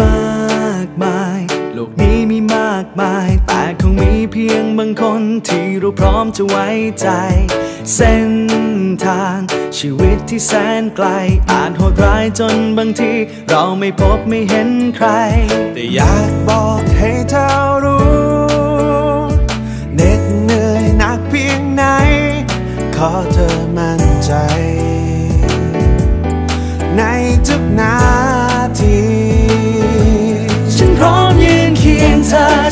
มากมาย โลกนี้มีมากมาย แต่คงมีเพียงบางคนที่เราพร้อมจะไว้ใจ เส้นทาง ชีวิตที่แสนไกล อาจโหดร้ายจนบางที เราไม่พบไม่เห็นใคร แต่อยากบอกให้เธอ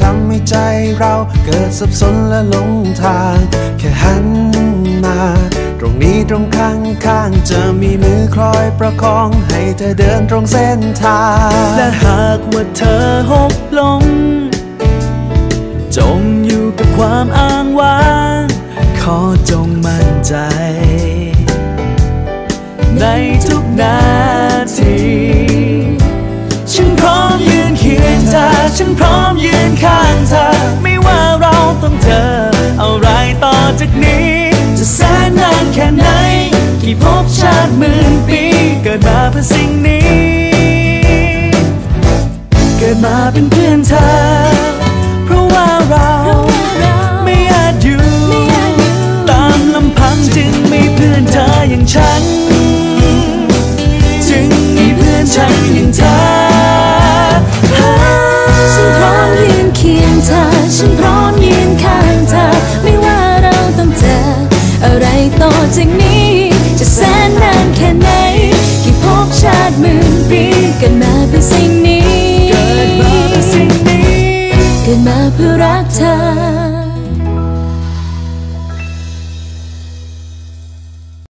ทำให้ใจเราเกิดสับสนและหลงทาง แค่หันมา ตรงนี้ตรงข้างข้างจะมีมือคอยประคองให้เธอเดินตรงเส้นทาง และหากว่าเธอหกลงจมอยู่กับความอ้างว้าง ขอจงมั่นใจ ในทุกนา นข้างเธอ ไม่ว่าเราต้องเจอ อะไรต่อจากนี้ จะแสนนานแค่ไหน กี่ภพชาติหมื่นปี เกิดมาเพื่อสิ่งนี้ เกิดมาเป็นเพื่อนเธอ เพราะว่าเราไม่อาจอยู่ ตามลำพังจึงมีเพื่อนเธออย่างฉัน berata. Berata.